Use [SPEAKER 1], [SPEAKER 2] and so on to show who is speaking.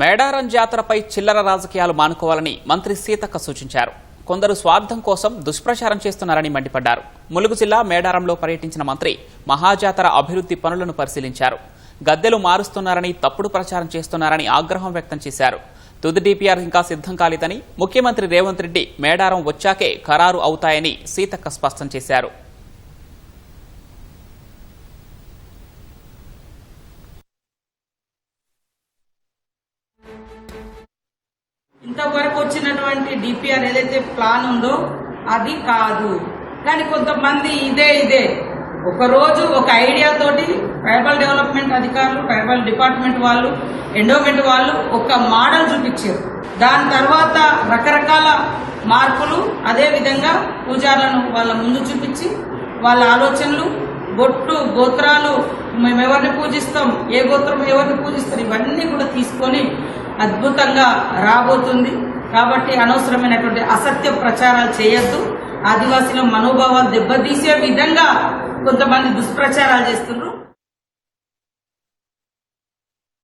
[SPEAKER 1] మేడారం జాతరపై చిల్లర రాజకీయాలు మానుకోవాలని మంత్రి సీతక్క సూచించారు. కొందరు స్వార్థం కోసం దుష్ప్రచారం చేస్తున్నారని మండిపడ్డారు. ములుగు జిల్లా మేడారంలో పర్యటించిన మంత్రి మహాజాతర అభివృద్ధి పనులను పరిశీలించారు. గద్దెలు మారుస్తున్నారని తప్పుడు ప్రచారం చేస్తున్నారని ఆగ్రహం వ్యక్తం చేశారు. తుది డిపిఆర్ ఇంకా సిద్ధం కాలేదని ముఖ్యమంత్రి రేవంత్ రెడ్డి మేడారం వచ్చాకే ఖరారు అవుతాయని సీతక్క స్పష్టం చేశారు.
[SPEAKER 2] ఇంతవరకు వచ్చినటువంటి డిపిఆర్ ఏదైతే ప్లాన్ ఉందో అది కాదు. కానీ కొంతమంది ఇదే ఇదే. ఒక రోజు ఒక ఐడియా తోటి ట్రైబల్ డెవలప్మెంట్ అధికారులు ట్రైబల్ డిపార్ట్మెంట్ వాళ్ళు ఎండోమెంట్ వాళ్ళు ఒక మోడల్ చూపించారు. దాని తర్వాత రకరకాల మార్పులు అదే విధంగా పూజారులను వాళ్ళ ముందు చూపించి వాళ్ళ ఆలోచనలు బొట్టు గోత్రాలు మేము ఎవరిని పూజిస్తాం ఏ గోత్రం ఎవరిని పూజిస్తారు ఇవన్నీ కూడా తీసుకొని అద్భుతంగా రాబోతుంది. కాబట్టి అనవసరమైనటువంటి అసత్య ప్రచారాలు చేయొద్దు. ఆదివాసీల మనోభావాలు దెబ్బతీసే విధంగా కొంతమంది దుష్ప్రచారాలు చేస్తున్నారు